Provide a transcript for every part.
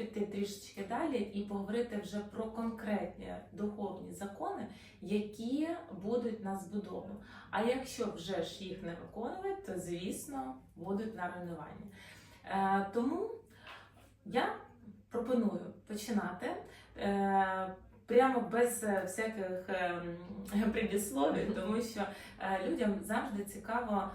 піти трішечки далі і поговорити вже про конкретні духовні закони, які будуть на збудову. А якщо вже ж їх не виконувати, то звісно будуть на руйнування. Е, тому я пропоную починати. Е, Прямо без всяких ем, предісловій, тому що е, людям завжди цікаво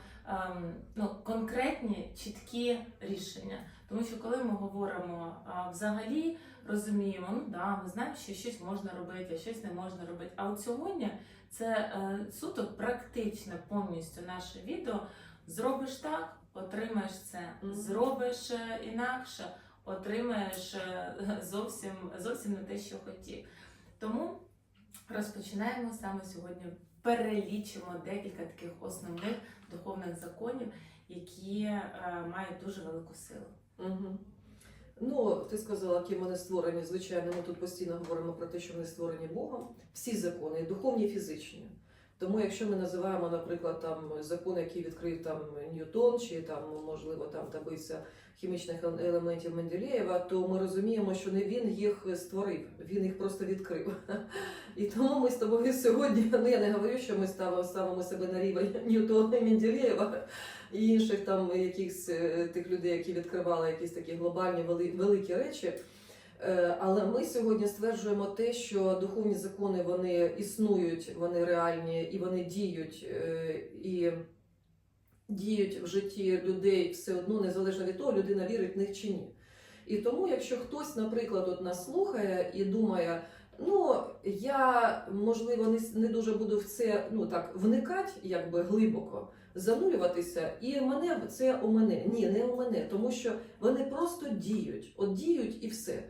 ну, конкретні чіткі рішення. Тому що коли ми говоримо а, взагалі, розуміємо, ну да, ми знаємо, що щось можна робити, а щось не можна робити. А от сьогодні це е, суто практичне повністю наше відео. Зробиш так, отримаєш це. Зробиш е, інакше, отримаєш е, зовсім, зовсім не те, що хотів. Тому розпочинаємо саме сьогодні. Перелічимо декілька таких основних духовних законів, які е, мають дуже велику силу. Угу. Ну, ти сказала, які вони створені. Звичайно, ми тут постійно говоримо про те, що вони створені Богом. Всі закони, духовні, і фізичні. Тому, якщо ми називаємо, наприклад, там закон, який відкрив там Ньютон, чи там можливо там таблиця хімічних елементів Менделєєва, то ми розуміємо, що не він їх створив, він їх просто відкрив. І тому ми з тобою сьогодні, ну я не говорю, що ми ставимо, ставимо себе на рівень Ньютона і Менделєєва і інших там якихось е, тих людей, які відкривали якісь такі глобальні вели- великі речі. Е, Але ми сьогодні стверджуємо те, що духовні закони вони існують, вони реальні і вони діють е, і діють в житті людей все одно, незалежно від того, людина вірить в них чи ні. І тому, якщо хтось, наприклад, от нас слухає і думає, ну я можливо не, дуже буду в це ну так вникати, якби глибоко, занурюватися, і мене це у мене. Ні, не у мене, тому що вони просто діють, от діють і все.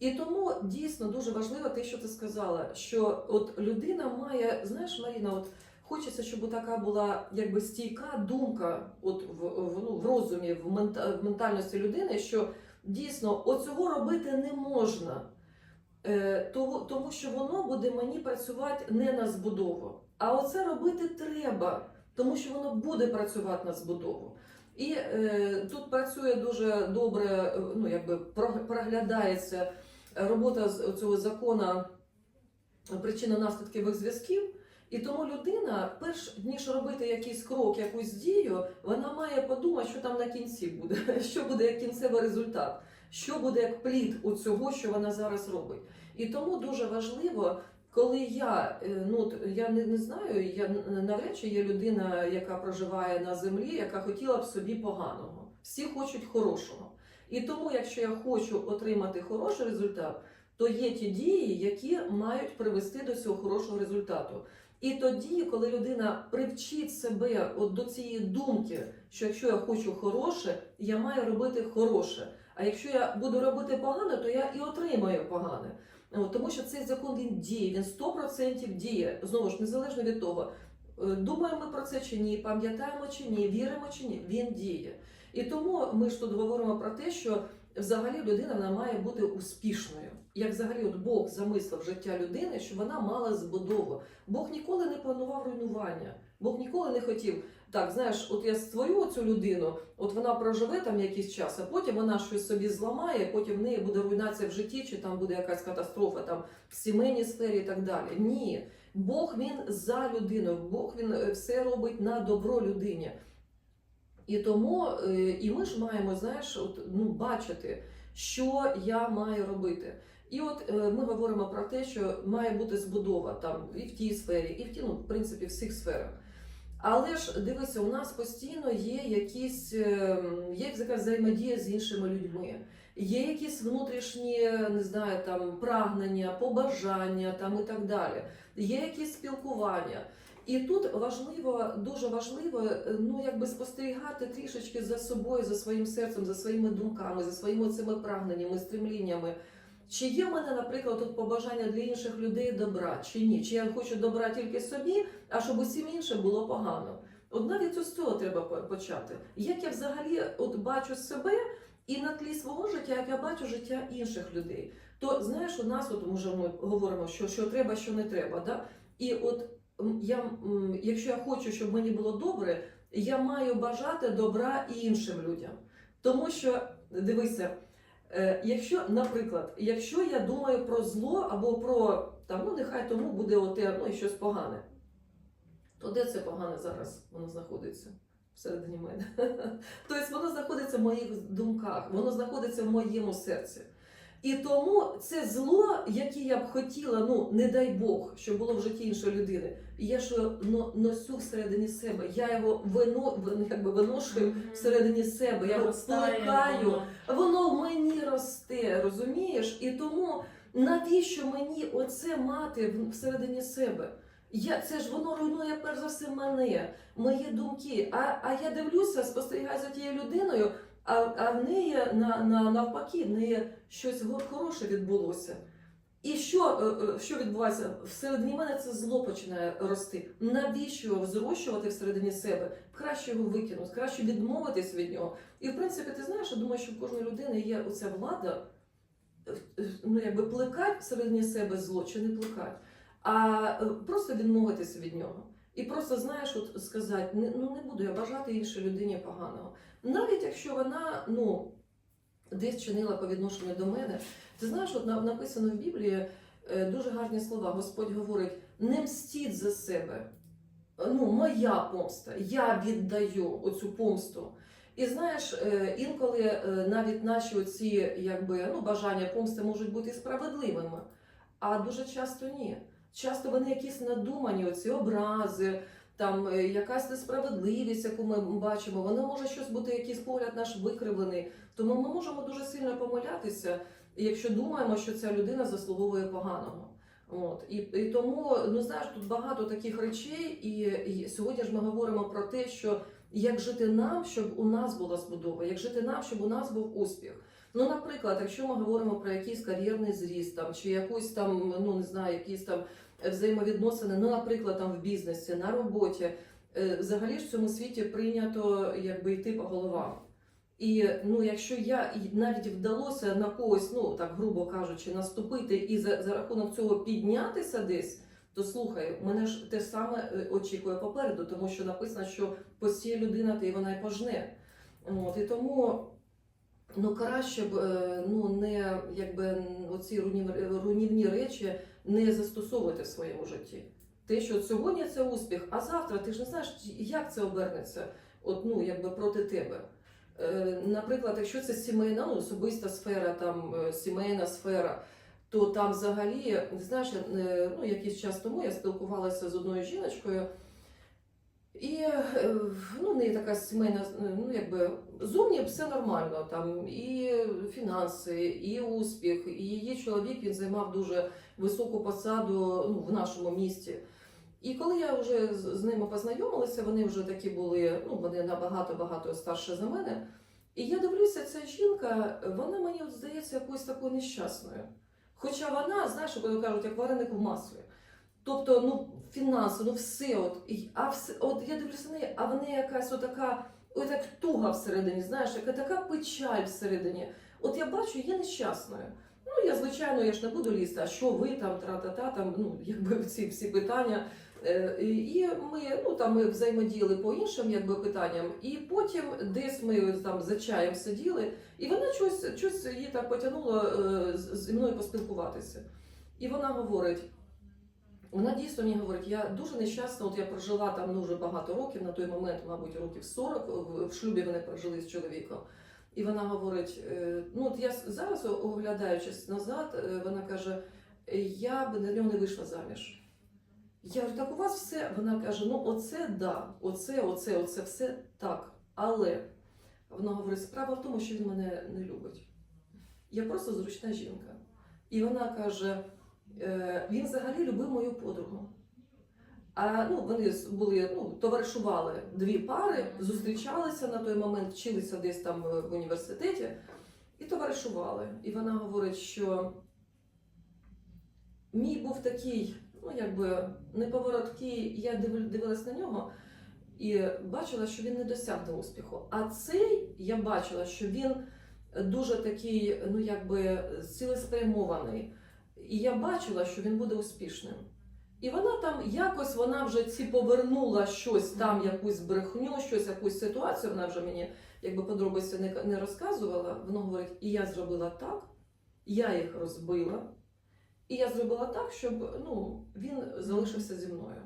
І тому дійсно дуже важливо те, що ти сказала, що от людина має, знаєш, Маріна, от хочеться, щоб така була якби стійка думка, от в, в, ну, в розумі, в, мента, в ментальності людини, що дійсно оцього робити не можна. Е, того, тому що воно буде мені працювати не на збудову. А оце робити треба, тому що воно буде працювати на збудову. І е, тут працює дуже добре, ну якби про- проглядається робота з цього закону причинно-наслідкових зв'язків. І тому людина, перш ніж робити якийсь крок, якусь дію, вона має подумати, що там на кінці буде, що буде як кінцевий результат, що буде як плід у цього, що вона зараз робить. І тому дуже важливо, коли я е, ну я не, не знаю, я навряд чи є людина, яка проживає на землі, яка хотіла б собі поганого. Всі хочуть хорошого. І тому, якщо я хочу отримати хороший результат, то є ті дії, які мають привести до цього хорошого результату. І тоді, коли людина привчить себе от до цієї думки, що якщо я хочу хороше, я маю робити хороше. А якщо я буду робити погане, то я і отримаю погане. Тому що цей закон він діє, він 100% діє. Знову ж незалежно від того, е, думаємо ми про це чи ні, пам'ятаємо чи ні, віримо чи ні, він діє. І тому ми ж тут говоримо про те, що взагалі людина вона має бути успішною. Як взагалі от Бог замислив життя людини, щоб вона мала збудову. Бог ніколи не планував руйнування. Бог ніколи не хотів. Так, знаєш, от я створю цю людину, от вона проживе там якийсь час, а потім вона щось собі зламає, потім в неї буде руйнація в житті, чи там буде якась катастрофа там в сімейній сфері і так далі. Ні, Бог він за людиною, Бог він е, все робить на добро людині. І тому е, і ми ж маємо, знаєш, от, ну, бачити, що я маю робити. І от е, ми говоримо про те, що має бути збудова там і в тій сфері, і в тій, ну, в принципі, всіх сферах. Але ж дивися, у нас постійно є якісь е, є якась взаємодія з іншими людьми, є якісь внутрішні, не знаю, там прагнення, побажання там і так далі, є якісь спілкування. І тут важливо, дуже важливо, е, ну якби спостерігати трішечки за собою, за своїм серцем, за своїми думками, за своїми цими прагненнями, стремліннями. Чи є в мене, наприклад, тут побажання для інших людей добра, чи ні? Чи я хочу добра тільки собі, а щоб усім іншим було погано? От навіть з цього треба почати. Як я взагалі от бачу себе і на тлі свого життя, як я бачу життя інших людей, то знаєш, у нас от може ми говоримо, що, що треба, що не треба. Да? І от я, якщо я хочу, щоб мені було добре, я маю бажати добра і іншим людям. Тому що дивися. Е, якщо, наприклад, якщо я думаю про зло або про там, ну нехай тому буде оте, ну і щось погане, то де це погане зараз воно знаходиться? Всередині мене. Тобто воно знаходиться в моїх думках, воно знаходиться в моєму серці. І тому це зло, яке я б хотіла, ну не дай Бог, щоб було в житті іншої людини. Я ж но, носю всередині себе. Я його вино, якби виношую всередині себе. Я його плекаю. воно. В мені росте, розумієш? І тому навіщо мені оце мати в- всередині себе? Я, це ж воно руйнує перш за все мене, мої думки. А, а я дивлюся, спостерігаю за тією людиною, а, а в неї на, на, навпаки, в неї щось хороше відбулося. І що, е, е, що відбувається? Всередині мене це зло починає рости. Навіщо його зрощувати всередині себе? Краще його викинути, краще відмовитись від нього. І в принципі, ти знаєш, я думаю, що в кожної людини є оця влада, е, ну якби плекать всередині себе зло чи не плекать, а просто відмовитися від нього. І просто знаєш, от сказати, ну не буду я бажати іншій людині поганого. Навіть якщо вона ну, десь чинила по відношенню до мене. Ти знаєш, от написано в Біблії е, дуже гарні слова. Господь говорить: не мстіть за себе. Е, Ну, моя помста, я віддаю оцю помсту. І знаєш, е, інколи навіть наші оці якби, ну, бажання помсти можуть бути справедливими, а дуже часто ні. Часто вони якісь надумані, оці образи, там е, якась несправедливість, яку ми бачимо, воно може щось бути, якийсь погляд наш викривлений. Тому ми можемо дуже сильно помилятися, якщо думаємо, що ця людина заслуговує поганого. От і, і тому ну знаєш, тут багато таких речей, і, і сьогодні ж ми говоримо про те, що як жити нам, щоб у нас була збудова, як жити нам, щоб у нас був успіх. Ну, наприклад, якщо ми говоримо про якийсь кар'єрний зріст там чи якусь там, ну не знаю, якісь там взаємовідносини, ну, наприклад, там в бізнесі, на роботі, е, взагалі ж в цьому світі прийнято якби йти по головам. І ну, якщо я навіть вдалося на когось, ну так грубо кажучи, наступити і за, за рахунок цього піднятися десь, то слухай, мене ж те саме е, очікує попереду, тому що написано, що посіє людина, то і вона й пожне. От, і тому ну, краще б е, ну, не якби оці руйнів- руйнівні речі не застосовувати в своєму житті. Те, що сьогодні це успіх, а завтра ти ж не знаєш, як це обернеться, от, ну, якби проти тебе. Е, Наприклад, якщо це сімейна, ну, особиста сфера, там е, сімейна сфера, то там взагалі, знаєш, е, ну, якийсь час тому я спілкувалася з одною жіночкою, і е, ну, в неї така сімейна, ну якби зовні все нормально, там і фінанси, і успіх, і її чоловік він займав дуже високу посаду ну, в нашому місті. І коли я вже з ними познайомилася, вони вже такі були, ну вони набагато багато старше за мене. І я дивлюся, ця жінка, вона мені здається якоюсь такою нещасною. Хоча вона, знаєш, коли кажуть, як вареник в маслі. Тобто, ну, фінанси, ну все, от, а все, от я дивлюся неї, а в неї якась отака, ой, так туга всередині, знаєш, яка така печаль всередині. От я бачу, є нещасною. Ну, я, звичайно, я ж не буду лізти, а що ви там, тра-та-та, там, ну, якби ці всі питання. Е, І ми, ну, там, ми взаємодіяли по іншим якби, питанням, і потім десь ми там за чаєм сиділи, і вона щось, щось її так потягнуло е, зі мною поспілкуватися. І вона говорить. Вона дійсно мені говорить, я дуже нещасна, от я прожила там ну, вже багато років, на той момент, мабуть, років 40, в, шлюбі вони прожили з чоловіком. І вона говорить: е, ну от я зараз, оглядаючись назад, е, вона каже, я би на нього не вийшла заміж. Я говорю, так у вас все. Вона каже: ну оце да, оце, оце, оце все так. Але вона говорить, справа в тому, що він мене не любить. Я просто зручна жінка. І вона каже: він взагалі любив мою подругу. А ну, вони були, ну, товаришували дві пари, зустрічалися на той момент, вчилися десь там е, в університеті і товаришували. І вона говорить, що мій був такий, ну якби неповороткий, я див- дивилась на нього і бачила, що він не досягне успіху. А цей я бачила, що він дуже такий, ну якби цілеспрямований. І я бачила, що він буде успішним. І вона там якось вона вже ці повернула щось там, якусь брехню, щось, якусь ситуацію. Вона вже мені якби подробиці не, не розказувала, воно говорить, і я зробила так, я їх розбила, і я зробила так, щоб ну, він залишився зі мною.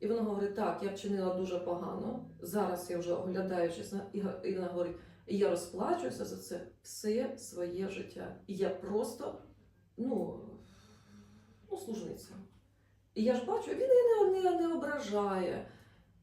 І вона говорить, так, я вчинила дуже погано. Зараз я вже оглядаючись на і вона говорить, я розплачуюся за це все своє життя. І я просто, ну, ну служниця. І я ж бачу, він її не, не, не ображає.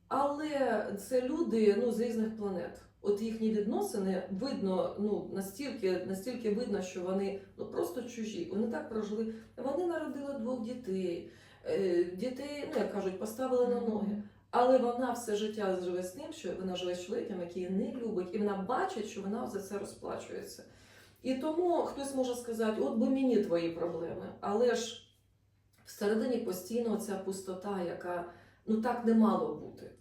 Але це люди ну, з різних планет. От їхні відносини видно, ну настільки, настільки видно, що вони ну просто чужі. Вони так прожили. Вони народили двох дітей. Е, Дітей, ну як кажуть, поставили на ноги. Але вона все життя живе з тим, що вона живе з чоловіком, який її не любить, і вона бачить, що вона за це розплачується. І тому хтось може сказати, от би мені твої проблеми. Але ж всередині постійно ця пустота, яка ну так не мало бути.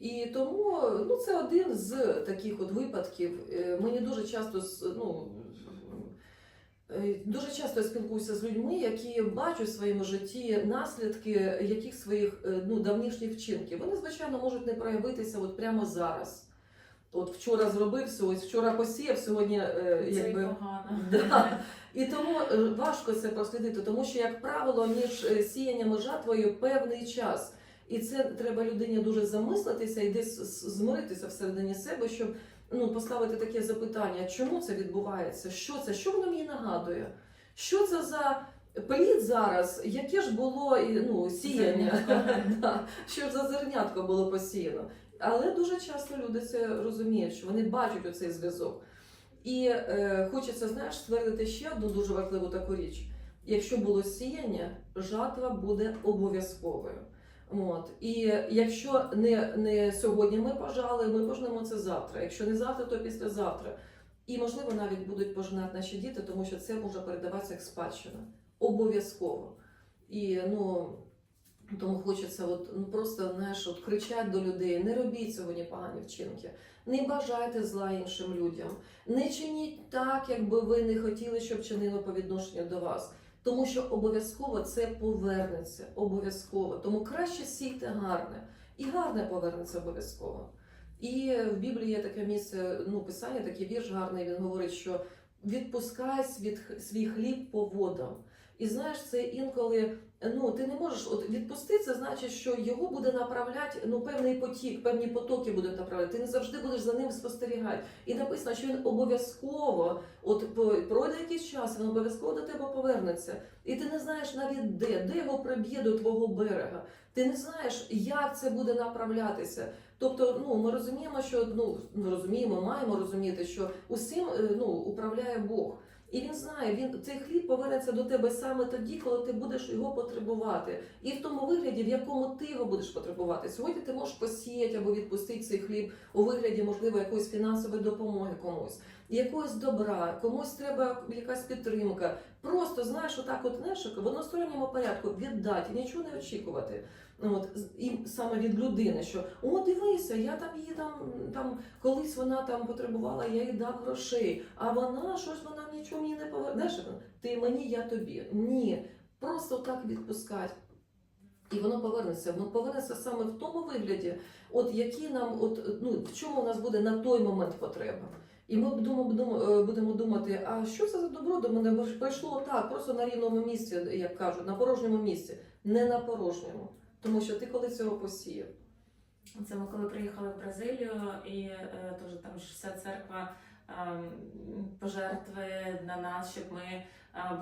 І тому ну, це один з таких от випадків. Е, Мені дуже часто ну, е, дуже часто я спілкуюся з людьми, які бачать в своєму житті наслідки яких своїх е, ну, давнішніх вчинків. Вони, звичайно, можуть не проявитися от прямо зараз. От вчора зробив, ось вчора посіяв, сьогодні е, Це якби. погано. Да. І тому е, важко це прослідити, тому що, як правило, між е, сіянням і жатвою певний час. І це треба людині дуже замислитися і десь змиритися всередині себе, щоб ну, поставити таке запитання, чому це відбувається, що це, що воно мені нагадує? Що це за плід зараз, яке ж було ну, сіяння? Да. Що ж за зернятко було посіяно? Але дуже часто люди це розуміють, що вони бачать оцей зв'язок. І е, хочеться, знаєш, ствердити ще одну дуже важливу таку річ. Якщо було сіяння, жатва буде обов'язковою. От. І якщо не, не сьогодні ми пожали, ми пожнемо це завтра. Якщо не завтра, то післязавтра. І, можливо, навіть будуть пожинати наші діти, тому що це може передаватися як спадщина. Обов'язково. І ну, тому хочеться от, ну, просто знаєш, от, кричати до людей: не робіть сьогодні погані вчинки, не бажайте зла іншим людям, не чиніть так, якби ви не хотіли, щоб чинило по відношенню до вас. Тому що обов'язково це повернеться. Обов'язково. Тому краще сійте гарне. І гарне повернеться обов'язково. І в Біблії є таке місце, ну, писання, такий вірш гарний, він говорить, що відпускай свій хліб по водам. І знаєш, це інколи ну ти не можеш от відпусти, це значить, що його буде направляти ну певний потік, певні потоки будуть направляти. Ти не завжди будеш за ним спостерігати. І написано, що він обов'язково, от пройде якийсь час, він обов'язково до тебе повернеться. І ти не знаєш навіть де, де його приб'є до твого берега. Ти не знаєш, як це буде направлятися. Тобто, ну ми розуміємо, що ну розуміємо, маємо розуміти, що усім е, ну управляє Бог. І він знає, він цей хліб повернеться до тебе саме тоді, коли ти будеш його потребувати, і в тому вигляді, в якому ти його будеш потребувати. Сьогодні ти можеш посіяти або відпустити цей хліб у вигляді, можливо, якоїсь фінансової допомоги комусь, якогось добра, комусь треба якась підтримка. Просто знаєш, отак, от знаєш, в односторонньому порядку віддати, нічого не очікувати. От і саме від людини, що о, дивися, я там її там, там колись вона там потребувала, я їй дав грошей, а вона щось вона нічого Знаєш, ти мені, я тобі. Ні, просто так відпускати. І воно повернеться. Воно повернеться саме в тому вигляді, от які нам, от ну в чому у нас буде на той момент потреба. І ми е, будемо думати, а що це за добро до мене прийшло так, просто на рівному місці, як кажуть, на порожньому місці, не на порожньому. Тому що ти коли цього посіяв. Це ми коли приїхали в Бразилію, і е, теж там ж вся церква пожертви на нас, щоб ми е,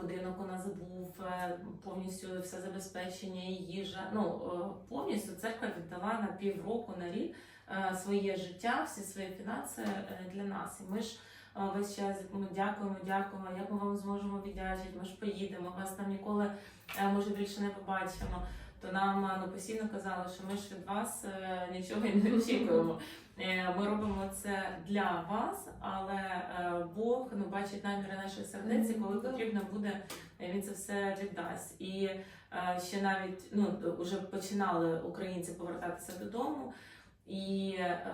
будинок у нас був е, повністю все забезпечення, їжа. Ну е, повністю церква віддала на півроку на рік своє життя, всі свої фінанси для нас. І ми ж весь час ми дякуємо, дякуємо. Як ми вам зможемо віддячити? Ми ж поїдемо. Вас там ніколи може більше не побачимо то нам е, ну, постійно казали, що ми ж від вас е, нічого не очікуємо. Е, Ми робимо це для вас, але Бог ну, бачить наміри наших сердець, і коли потрібно буде, він це все віддасть. І ще навіть ну, вже починали українці повертатися додому. І е,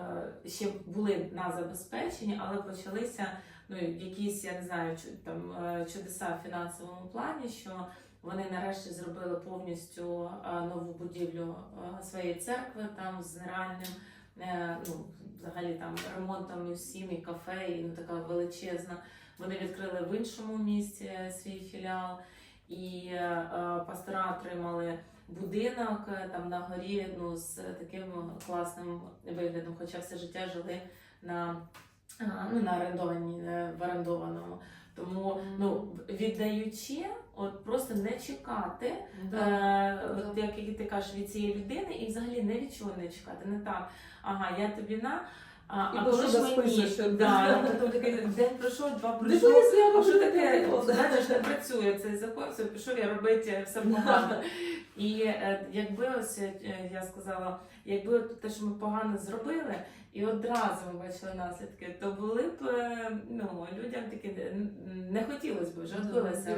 ще були на забезпеченні, але почалися ну якісь, я не знаю, там чудеса в фінансовому плані, що вони нарешті зробили повністю е, нову будівлю е, своєї церкви там з нереальним. е, Ну, взагалі там ремонтом і всім, і кафе, і ну, така величезна. Вони відкрили в іншому місті е, свій філіал, і пастора отримали будинок там на горі ну, з таким класним виглядом, хоча все життя жили на, ну, на орендованій, в орендованому. Тому ну, віддаючи, от просто не чекати, Да. Е, от як і ти кажеш від цієї людини, і взагалі не від чого не чекати. Не так, ага, я тобі на. А, І а коли ж мені? Да, потім такий день пройшов, два пройшов. А що таке? таке. Знаєш, не працює цей закон, все, пішов я робити все погано. І е, якби ось е, я сказала, якби те, що ми погано зробили, і одразу ми бачили наслідки, то були б е, ну, людям такі не- не хотілося б вже відбилися.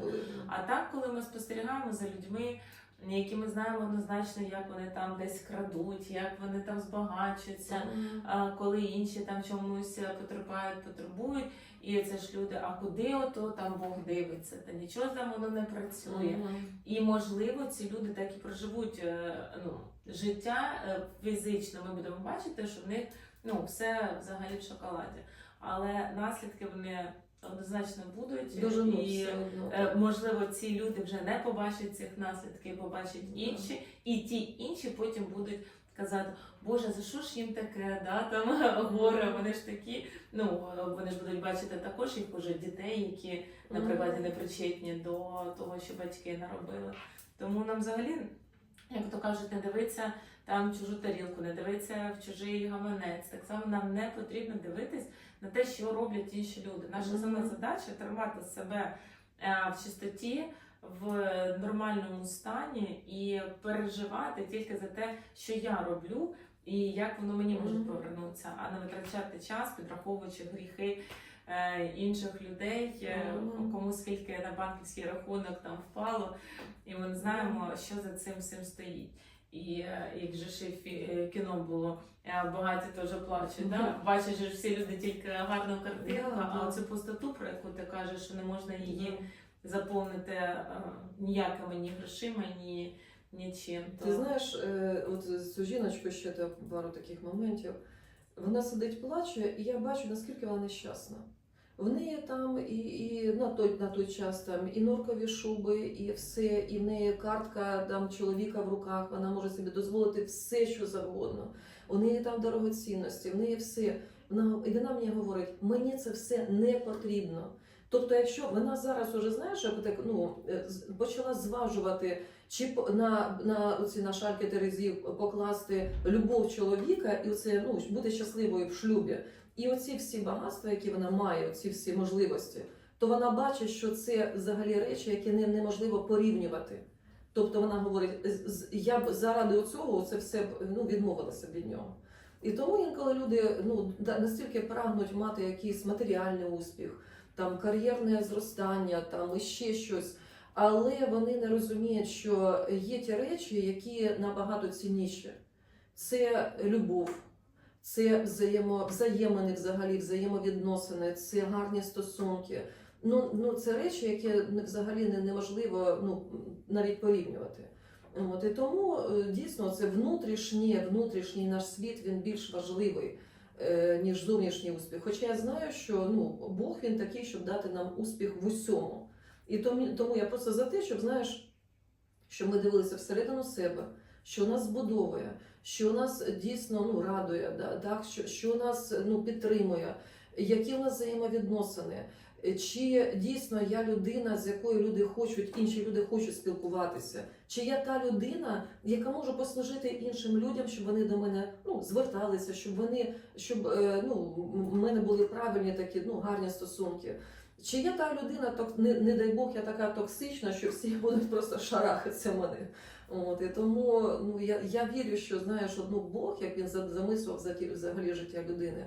Були. А так, коли ми спостерігаємо за людьми, які ми знаємо однозначно, як вони там десь крадуть, як вони там збагачуються, а коли інші там чомусь потерпають, потребують, і це ж люди, а куди ото там Бог дивиться? Та нічого там воно не працює. Мгм. І можливо, ці люди так і проживуть е, ну, життя е, фізично. Ми будемо бачити, що в них ну, все взагалі в шоколаді. Але наслідки вони однозначно будуть. Дуже ну, і все одно. Е, Можливо, ці люди вже не побачать цих наслідків, побачать інші, і ті інші потім будуть казати, Боже, за що ж їм таке, да, там горе, вони ж такі. Ну вони ж будуть бачити також їх уже дітей, які, наприклад, не причетні до того, що батьки наробили. Тому нам взагалі, як то кажуть, не дивитися там чужу тарілку, не дивитися в чужий гаманець. Так само нам не потрібно дивитись на те, що роблять інші люди. Наша основна задача тримати себе е, в чистоті, в нормальному стані і переживати тільки за те, що я роблю, і як воно мені може повернутися, а не витрачати час, підраховуючи гріхи. е, Інших людей, е, кому скільки на банківський рахунок там впало, і ми не знаємо, що за цим всім стоїть. І е, як же ще е, кіно було, багаті теж плачуть. Да? Бачиш ж всі люди тільки гарну картинку, Да, а да. оцю пустоту, про яку ти кажеш, що не можна її заповнити е, ніякими ні грошима, ні нічим. Ти знаєш, от цю жіночку ще та пару таких моментів. Вона сидить, плаче, і я бачу, наскільки вона нещасна. В неї там і, і на той на той час там і норкові шуби, і все, і в неї картка там чоловіка в руках. Вона може собі дозволити все, що завгодно. У неї там дорогоцінності, в неї все. Вона і вона мені говорить, мені це все не потрібно. Тобто, якщо вона зараз уже знаєш, так ну е, почала зважувати, чи на, на оці на шальки терезів покласти любов чоловіка, і оце ну бути щасливою в шлюбі, і оці всі багатства, які вона має, оці всі можливості, то вона бачить, що це взагалі речі, які не, неможливо порівнювати. Тобто вона говорить, «З- з- я б заради цього це все ну, відмовилася від нього. І тому інколи люди ну, настільки прагнуть мати якийсь матеріальний успіх, там кар'єрне зростання, там ще щось. Але вони не розуміють, що є ті речі, які набагато цінніші. Це любов, це взаємо, взаємини взагалі, взаємовідносини, це гарні стосунки. Ну, ну це речі, які взагалі не- неможливо ну, навіть порівнювати. От, і тому е, дійсно це внутрішній, внутрішній наш світ він більш важливий, е, ніж зовнішній успіх. Хоча я знаю, що ну, Бог він такий, щоб дати нам успіх в усьому. І тому, тому я просто за те, щоб знаєш, щоб ми дивилися всередину себе, що нас збудовує, що нас дійсно ну, радує, да, так, що, що нас ну, підтримує, які у нас взаємовідносини. Чи дійсно я людина, з якою люди хочуть, інші люди хочуть спілкуватися? Чи я та людина, яка може послужити іншим людям, щоб вони до мене ну, зверталися, щоб вони, щоб е, ну, в мене були правильні такі ну, гарні стосунки? Чи я та людина, не, не дай Бог, я така токсична, що всі будуть просто шарахатися мене? От, і тому ну, я, я вірю, що знаєш, одну Бог, як він за- замислював за взагалі життя людини,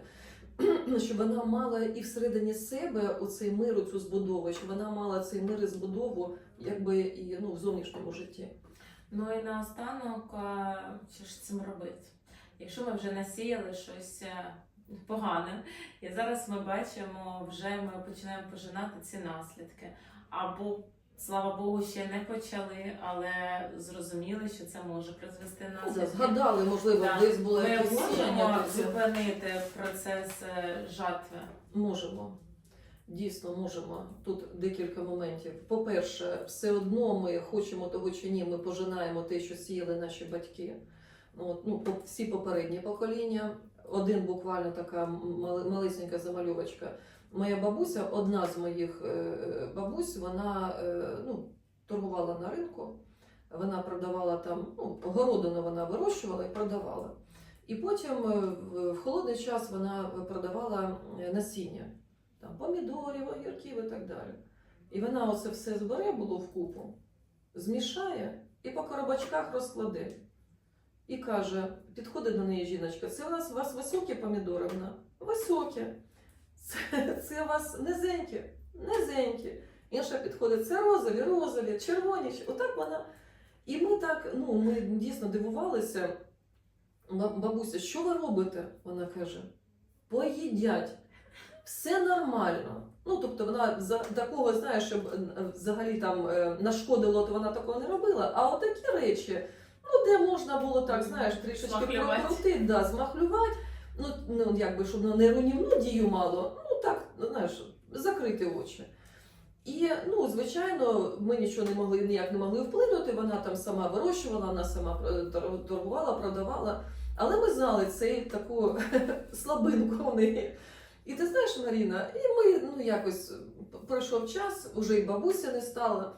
щоб вона мала і всередині себе оцей мир, цю збудову, щоб вона мала цей мир і збудову, якби і ну, в зовнішньому житті. Ну і наостанок, що ж цим робити? Якщо ми вже насіяли щось е, погане, і зараз ми бачимо, вже ми починаємо пожинати ці наслідки. Або слава Богу, ще не почали, але зрозуміли, що це може призвести Ну, нас. да, Згадали, можливо, Так. десь було Ми якесь можемо зупинити процес е, жатви. Можемо. Дійсно, можемо. Тут декілька моментів. По-перше, все одно ми хочемо того чи ні, ми пожинаємо те, що сіяли наші батьки. Ну, От, ну, всі попередні покоління. Один буквально така малесенька замальовочка. Моя бабуся, одна з моїх е, бабусь, вона е, ну, торгувала на ринку. Вона продавала там, ну, городину вона вирощувала і продавала. І потім е, в- холодний час вона продавала насіння там, помідорів, огірків і так далі. І вона оце все збере було вкупу, змішає і по коробочках розкладе. І каже: підходить до неї жіночка, це у нас у вас високі помідори? Вона високі. Це, це у вас низенькі, низенькі. Інша підходить, це розові, розові, червоні. Отак вона. І ми так, ну, ми дійсно дивувалися. Бабуся, що ви робите? Вона каже: поїдять. Все нормально. Ну, тобто вона за такого, знаєш, щоб е, взагалі там е, нашкодило, то вона такого не робила. А от такі речі, ну де можна було так, знаєш, трішечки прокрутити, да, змахлювати. Ну, ну якби щоб воно не руйнівну дію мало, ну так, ну, знаєш, закрити очі. І ну, звичайно, ми нічого не могли ніяк не могли вплинути. Вона там сама вирощувала, вона сама е, торгувала, продавала. Але ми знали цей таку слабинку в неї. І ти знаєш, Маріна, і ми ну якось пройшов час, уже і бабуся не стала.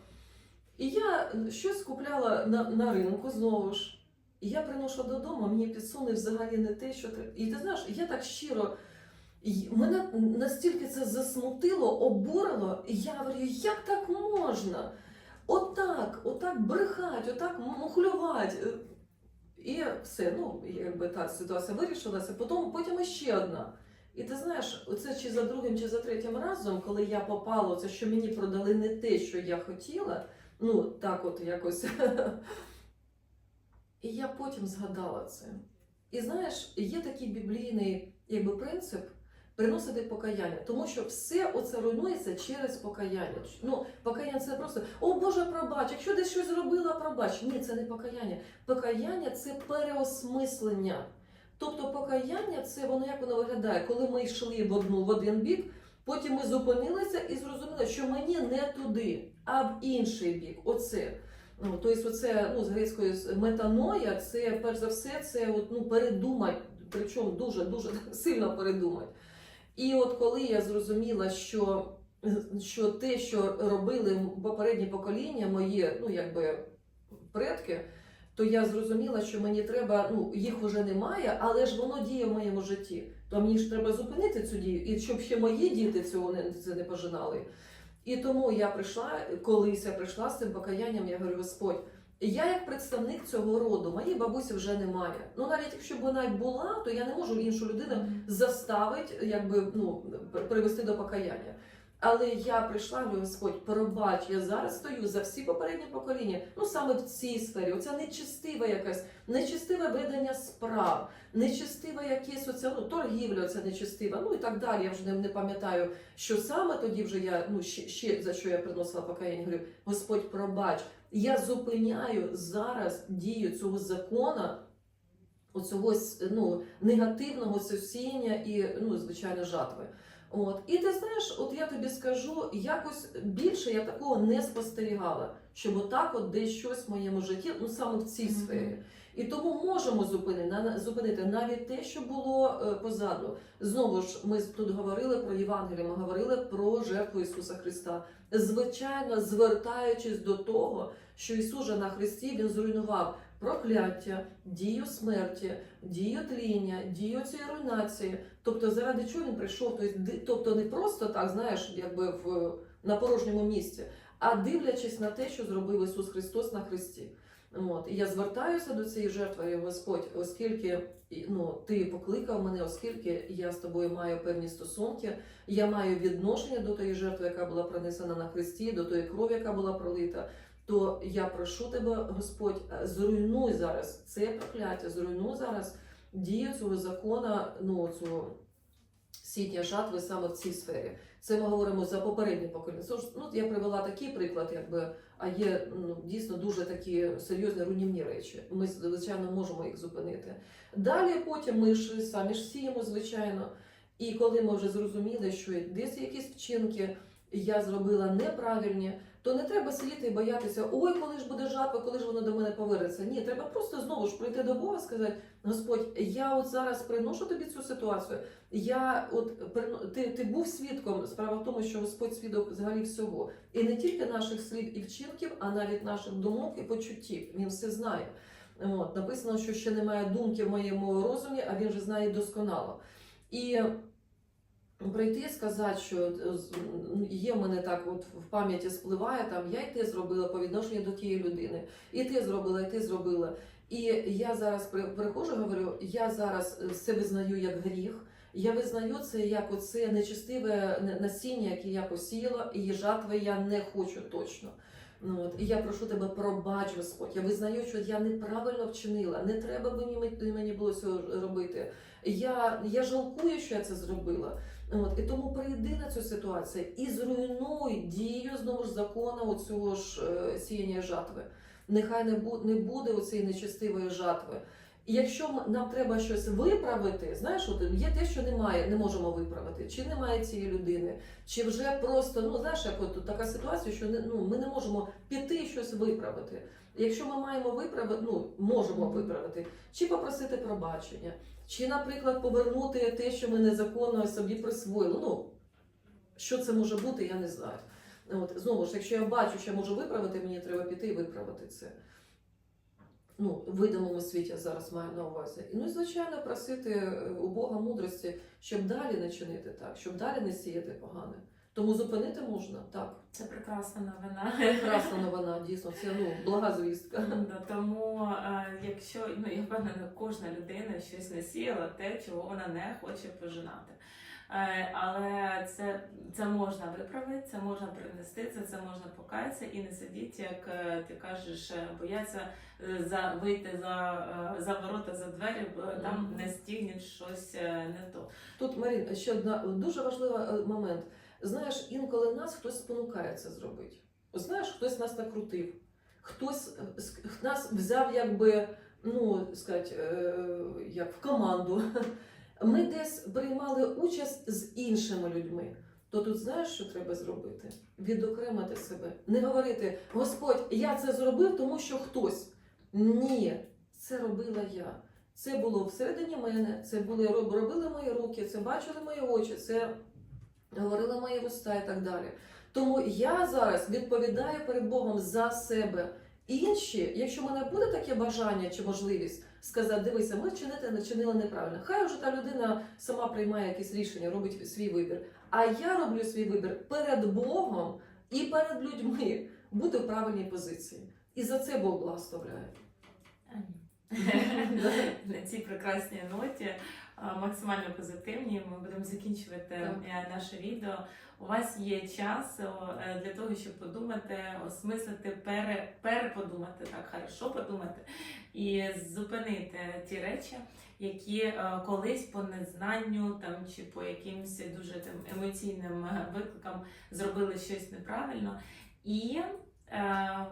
І я щось купляла на, на ринку знову ж. І я приношу додому, мені підсуне взагалі не те, що треба. І ти знаєш, я так щиро. Мене настільки це засмутило, обурило, і я говорю, як так можна? Отак, отак брехать, отак мухлювати. І все, ну, якби та ситуація вирішилася. Потім, потім ще одна. І ти знаєш, оце чи за другим, чи за третім разом, коли я попала, це що мені продали не те, що я хотіла, ну так от якось. І я потім згадала це. І знаєш, є такий біблійний якби, принцип приносити покаяння, тому що все оце руйнується через покаяння. Ну, покаяння це просто о Боже, пробач, якщо десь щось зробила, пробач. Ні, це не покаяння. Покаяння це переосмислення. Тобто покаяння це воно як воно виглядає, коли ми йшли в одну в один бік, потім ми зупинилися і зрозуміли, що мені не туди, а в інший бік. Оце. Ну, тобто, оце ну, з грецької метаноя, це перш за все, це от, ну, передумать, причому дуже дуже сильно передумать. І от коли я зрозуміла, що, що те, що робили попередні покоління, мої, ну якби предки, то я зрозуміла, що мені треба, ну їх вже немає, але ж воно діє в моєму житті. То мені ж треба зупинити цю дію, і щоб ще мої діти цього не, це не пожинали. І тому я прийшла, колись я прийшла з цим покаянням, я говорю, Господь, я як представник цього роду, моєї бабусі вже немає. Ну навіть якщо б вона й була, то я не можу іншу людину заставити, якби ну привести до покаяння. Але я прийшла, говорю, Господь, пробач, я зараз стою за всі попередні покоління, ну саме в цій сфері. Оця нечистива якась, нечистиве ведення справ, нечистива якісь оця ну, торгівля, оця нечистива, ну і так далі. Я вже не, не пам'ятаю, що саме тоді вже я ну ще, ще за що я приносила покаяння. Говорю, Господь, пробач, я зупиняю зараз дію цього закона. Оцього ну, негативного сусіння і, ну, звичайно, жатви. От. І ти знаєш, от я тобі скажу, якось більше я такого не спостерігала, щоб отак от десь щось в моєму житті, ну саме в цій Мгм. сфері. І тому можемо зупинити, на- зупинити навіть те, що було е, позаду. Знову ж, ми тут говорили про Євангеліє, ми говорили про жертву Ісуса Христа. Звичайно, звертаючись до того, що Ісус же на Христі Він зруйнував прокляття, дію смерті, дію тління, дію цієї руйнації. Тобто, заради чого він прийшов? Тобто, не просто так, знаєш, якби в на порожньому місці, а дивлячись на те, що зробив Ісус Христос на Христі. От і я звертаюся до цієї жертви, Господь, оскільки ну, ти покликав мене, оскільки я з тобою маю певні стосунки, я маю відношення до тої жертви, яка була принесена на Христі, до тої крові, яка була пролита. То я прошу тебе, Господь, е, зруйнуй зараз це прокляття, зруйнуй зараз дію цього закона, ну цього сітня жатви саме в цій сфері. Це ми говоримо за попереднє покоління. Ну, я привела такий приклад, якби, а є ну, дійсно дуже такі серйозні руйнівні речі. Ми, звичайно, можемо їх зупинити. Далі потім ми ж самі ж сіємо, звичайно. І коли ми вже зрозуміли, що десь якісь вчинки я зробила неправильні, то не треба сидіти і боятися, ой, коли ж буде жатва, коли ж воно до мене повернеться. Ні, треба просто знову ж прийти до Бога, сказати, Господь, я от зараз приношу тобі цю ситуацію. Я от ти, ти був свідком. Справа в тому, що Господь свідок взагалі всього, і не тільки наших слів і вчинків, а навіть наших думок і почуттів. Він все знає. От написано, що ще немає думки в моєму розумі, а він же знає досконало. І прийти і сказати, що е, є в мене так, от в пам'яті спливає там, я і те зробила по відношенню до тієї людини, і ти зробила, і ти зробила. І я зараз при- приходжу, говорю, я зараз це визнаю як гріх. Я визнаю це як оце нечистиве не- насіння, яке я посіяла, і жатви я не хочу точно. Ну, от, і я прошу тебе, пробач, Господь. Я визнаю, що я неправильно вчинила. Не треба мені, мені було цього робити. Я, я жалкую, що я це зробила. От, і тому прийди на цю ситуацію і зруйнуй дію знову ж закону цього ж е, сіяння жатви. Нехай не, бу, не буде оцієї нечестивої жатви. І якщо нам треба щось виправити, знаєш, от є те, що немає, не можемо виправити, чи немає цієї людини, чи вже просто, ну знаєш, як от така ситуація, що не, ну, ми не можемо піти і щось виправити. Якщо ми маємо виправити, ну можемо виправити, чи попросити пробачення, чи, наприклад, повернути те, що ми незаконно собі присвоїли. Ну, що це може бути, я не знаю. От, знову ж, якщо я бачу, що я можу виправити, мені треба піти і виправити це. Ну, в видимому світі я зараз маю на увазі. Ну, і, звичайно, просити е, у Бога мудрості, щоб далі не чинити так, щоб далі не сіяти погане. Тому зупинити можна, так. Це прекрасна новина. Прекрасна новина, дійсно, це ну, блага звістка. Да, Тому, е, якщо ну я впевнена, кожна людина щось не сіяла, те, чого вона не хоче пожинати. Е, Але це, це можна виправити, це можна принести, це, це можна покаятися і не сидіти, як е, ти кажеш, бояться за вийти за, за ворота, за двері, бо там не стігне щось не то. Тут, Марін, ще одна дуже важливий е, момент. Знаєш, інколи нас хтось спонукає це зробити. Знаєш, хтось нас накрутив, хтось е, нас взяв, якби, ну, сказати, е, як в команду. Ми десь приймали участь з іншими людьми. То тут знаєш, що треба зробити? Відокремити себе. Не говорити, Господь, я це зробив, тому що хтось. Ні, це робила я. Це було всередині мене, це були робили мої руки, це бачили мої очі, це говорили мої вуста і так далі. Тому я зараз відповідаю перед Богом за себе. Інші, якщо в мене буде таке бажання чи можливість сказати, дивися, ми вчинити не чинили неправильно. Хай вже та людина сама приймає якесь рішення, робить свій вибір. А я роблю свій вибір перед Богом і перед людьми бути в правильній позиції. І за це Бог благословляє. На цій прекрасній ноті максимально позитивні. Ми будемо закінчувати Так. е, наше відео. У вас є час е, для того, щоб подумати, осмислити, пере, переподумати, так хорошо подумати і зупинити ті речі, які е, колись по незнанню там чи по якимось дуже там емоційним е, викликам зробили щось неправильно. І е,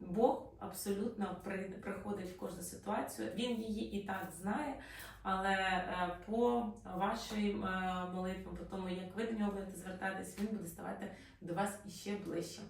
Бог абсолютно при- приходить в кожну ситуацію. Він її і так знає, але е, по вашим е, молитвам, по тому, як ви до нього будете звертатись, він буде ставати до вас іще ближче.